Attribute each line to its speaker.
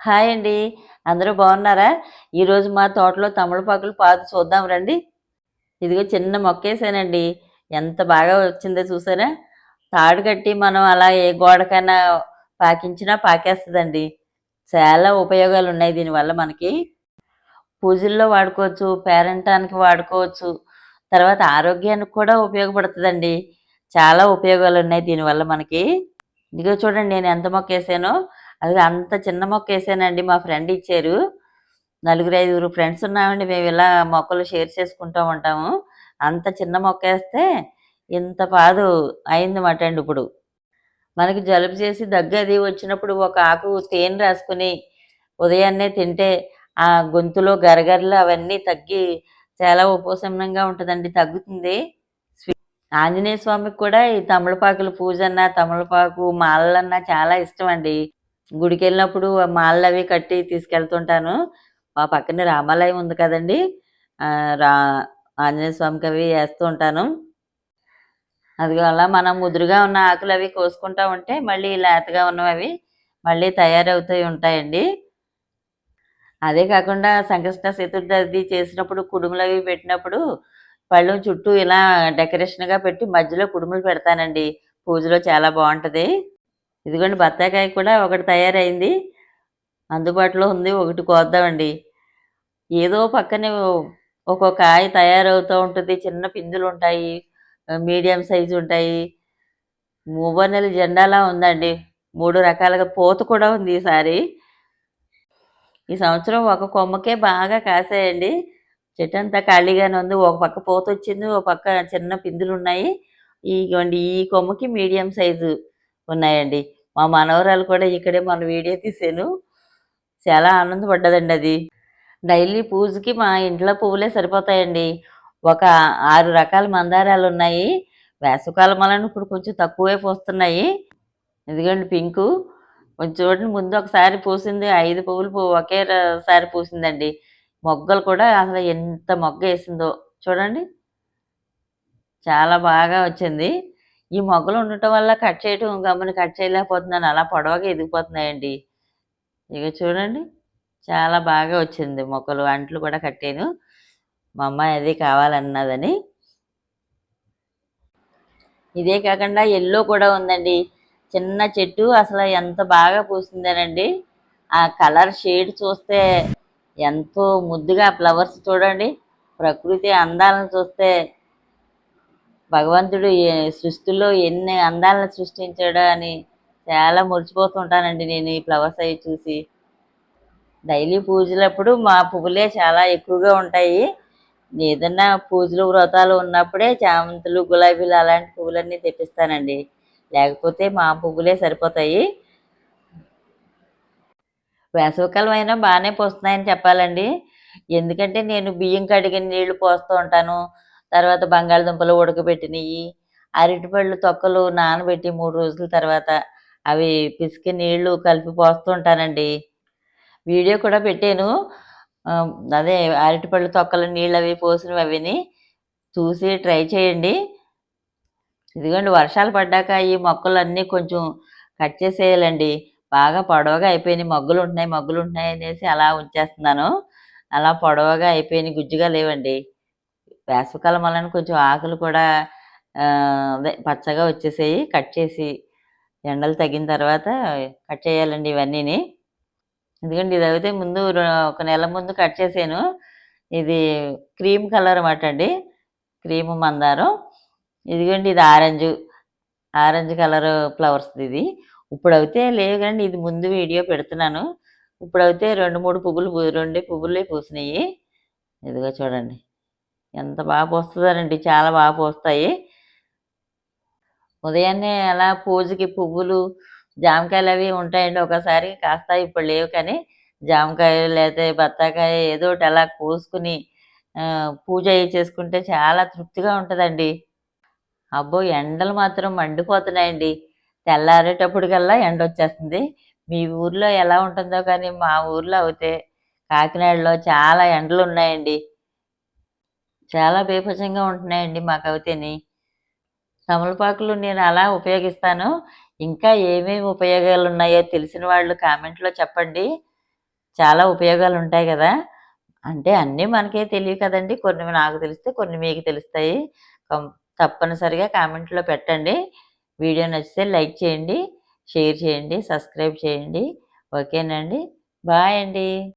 Speaker 1: Hi అండి. అందరూ బాగున్నారా? ఈరోజు మా తోటలో తమలపాకులు పాదు చూద్దాం రండి. ఇదిగో చిన్న మొక్కేసానండి. ఎంత బాగా వచ్చిందో చూసారా? తాడు కట్టి మనం అలా ఏ గోడకైనా పాకించినా పాకేస్తుందండి. చాలా ఉపయోగాలు ఉన్నాయి దీనివల్ల మనకి. పూజల్లో వాడుకోవచ్చు పేరంటానికి వాడుకోవచ్చు. తర్వాత ఆరోగ్యానికి కూడా ఉపయోగపడుతుందండి. చాలా ఉపయోగాలు ఉన్నాయి దీనివల్ల మనకి. ఇదిగో చూడండి నేను ఎంత మొక్క వేసానో అది అంత చిన్న మొక్క వేసానండి మా ఫ్రెండ్ ఇచ్చారు. నలుగురు ఐదుగురు ఫ్రెండ్స్ ఉన్నామండి. మేము ఇలా మొక్కలు షేర్ చేసుకుంటూ ఉంటాము. అంత చిన్న మొక్క వేస్తే ఇంత పాదు అయిందన్నమాట అండి ఇప్పుడు. మనకి జలుబు చేసి దగ్గు అది వచ్చినప్పుడు ఒక ఆకు తేనె రాసుకుని ఉదయాన్నే తింటే ఆ గొంతులో గరగరలు అవన్నీ తగ్గి చాలా ఉపశమనంగా ఉంటుందండి తగ్గుతుంది. ఆంజనేయ స్వామికి కూడా ఈ తమలపాకుల పూజ అన్న తమలపాకు మాలలన్నా చాలా ఇష్టం అండి. గుడికి వెళ్ళినప్పుడు మాలలు అవి కట్టి తీసుకెళ్తుంటాను. మా పక్కనే రామాలయం ఉంది కదండి. రా ఆంజనేయ స్వామికి అవి వేస్తూ ఉంటాను. అది అలా మనం ముదురుగా ఉన్న ఆకులు అవి కోసుకుంటా ఉంటే మళ్ళీ లేతగా ఉన్నవి అవి మళ్ళీ తయారవుతూ ఉంటాయండి. అదే కాకుండా సంకష్ట చతుర్థి చేసినప్పుడు కుడుములు అవి పెట్టినప్పుడు పళ్ళు చుట్టూ ఇలా డెకరేషన్గా పెట్టి మధ్యలో కుడుములు పెడతానండి. పూజలో చాలా బాగుంటుంది. ఇదిగోండి బత్తాకాయ కూడా ఒకటి తయారైంది. అందుబాటులో ఉంది ఒకటి కోద్దామండి. ఏదో పక్కనే ఒక్కొక్క కాయ తయారవుతూ ఉంటుంది చిన్న పిందులు ఉంటాయి మీడియం సైజు ఉంటాయి. మూవన్నెల జెండాలా ఉందండి. మూడు రకాలుగా పూత కూడా ఉంది ఈసారి. ఈ సంవత్సరం ఒక కొమ్మకే బాగా కాసాయండి. చెట్టు అంతా ఖాళీగానే ఉంది. ఒక పక్క పూత వచ్చింది ఒక పక్క చిన్న పిందులు ఉన్నాయి ఇగోండి ఈ కొమ్మకి మీడియం సైజు. ఉన్నాయండి. మా మనవరాలు కూడా ఇక్కడే మన వీడియో తీసాను చాలా ఆనందపడ్డదండి అది. డైలీ పూజకి మా ఇంట్లో పువ్వులే సరిపోతాయండి. ఒక ఆరు రకాల మందారాలు ఉన్నాయి. వేసవకాలం వలన ఇప్పుడు కొంచెం తక్కువే పూస్తున్నాయి. ఎందుకంటే పింకు. కొంచెం చూడండి ముందు ఒకసారి పూసింది ఐదు పువ్వులు పూ- ఒకేసారి పూసిందండి. మొగ్గలు కూడా అసలు ఎంత మొగ్గ వేసిందో చూడండి. చాలా బాగా వచ్చింది. ఈ మొగ్గలు ఉండటం వల్ల కట్ చేయటం గమ్మున కట్ చేయలేకపోతున్నాను. అలా పొడవగా ఎదిగిపోతున్నాయండి. ఇక చూడండి. చాలా బాగా వచ్చింది మొక్కలు అంట్లు కూడా కట్టాను. మా అమ్మాయి అది కావాలన్నదని. ఇదే కాకుండా ఎల్లో కూడా ఉందండి. చిన్న చెట్టు అసలు ఎంత బాగా పూసిందేనండి. ఆ కలర్ షేడ్ చూస్తే ఎంతో ముద్దుగా ఫ్లవర్స్ చూడండి. ప్రకృతి అందాలను చూస్తే భగవంతుడు ఏ- సృష్టిలో ఎన్ని అందాలను సృష్టించాడో అని చాలా మురిచిపోతుంటానండి నేను ఈ ఫ్లవర్స్ అవి చూసి. డైలీ పూజలప్పుడు మా పువ్వులే చాలా ఎక్కువగా ఉంటాయి. ఏదన్నా పూజలు వ్రతాలు ఉన్నప్పుడే చామంతులు గులాబీలు అలాంటి పువ్వులన్నీ తెప్పిస్తానండి. లేకపోతే మా పువ్వులే సరిపోతాయి. వేసవికాలం అయినా బాగానే పోస్తున్నాయని చెప్పాలండి. ఎందుకంటే నేను బియ్యం కడిగిన నీళ్ళు పోస్తూ ఉంటాను. తర్వాత బంగాళదుంపలు ఉడకబెట్టినవి అరటిపళ్ళు తొక్కలు నానబెట్టి మూడు రోజుల తర్వాత అవి పిసికి నీళ్ళు కలిపి పోస్తూ ఉంటానండి వీడియో కూడా పెట్టాను. అదే అరటిపళ్ళు తొక్కలు నీళ్ళు అవి పోసినవి అవిని చూసి ట్రై చేయండి. ఇదిగోండి వర్షాలు పడ్డాక ఈ మొక్కలన్నీ కొంచెం కట్ చేసేయాలండి. బాగా పొడవగా అయిపోయినాయి. మొగ్గులు ఉంటున్నాయి మగ్గులు ఉంటున్నాయి అనేసి అలా ఉంచేస్తున్నాను. అలా పొడవుగా అయిపోయినాయి గుజ్జుగా లేవండి. వేసవికాలం వలన కొంచెం ఆకులు కూడా అదే పచ్చగా వచ్చేసాయి. కట్ చేసి ఎండలు తగ్గిన తర్వాత కట్ చేయాలండి ఇవన్నీని. ఎందుకంటే ఇది అయితే ముందు ఒక నెల ముందు కట్ చేసాను. ఇది క్రీమ్ కలర్ అన్నమాట అండి. క్రీమ్ మందారం. ఇదిగోండి ఇది ఆరెంజ్. ఆరెంజ్ కలర్ ఫ్లవర్స్ ఇది. ఇప్పుడు అయితే లేవు కానీ ఇది ముందు వీడియో పెడుతున్నాను. ఇప్పుడు అయితే రెండు మూడు పువ్వులు రెండే పువ్వులే పూసినాయి ఇదిగో చూడండి. ఎంత బాగా పోస్తుందోనండి చాలా బాగా పోస్తాయి. ఉదయాన్నే అలా పూజకి పువ్వులు జామకాయలు అవి ఉంటాయండి ఒకసారి కాస్త ఇప్పుడు లేవు కానీ జామకాయ లేకపోతే బత్తాకాయ ఏదో ఒకటి అలా కోసుకుని పూజ చేసుకుంటే చాలా తృప్తిగా ఉంటుందండి. అబ్బో ఎండలు మాత్రం మండిపోతున్నాయండి. తెల్లారేటప్పటికల్లా ఎండ వచ్చేస్తుంది మీ ఊర్లో ఎలా ఉంటుందో కానీ మా ఊర్లో అయితే కాకినాడలో చాలా ఎండలు ఉన్నాయండి చాలా బీభత్సంగా ఉంటున్నాయండి మాకు కవితని. తమలపాకులు నేను అలా ఉపయోగిస్తాను. ఇంకా ఏమేమి ఉపయోగాలు ఉన్నాయో తెలిసిన వాళ్ళు కామెంట్లో చెప్పండి. చాలా ఉపయోగాలు ఉంటాయి కదా. అంటే అన్నీ మనకే తెలియవు కదండి. కొన్ని నాకు తెలిస్తే కొన్ని మీకు తెలుస్తాయి. కం- తప్పనిసరిగా కామెంట్లో పెట్టండి. వీడియో నచ్చితే లైక్ చేయండి షేర్ చేయండి సబ్స్క్రైబ్ చేయండి. ఓకేనండి. బాయ్ అండి.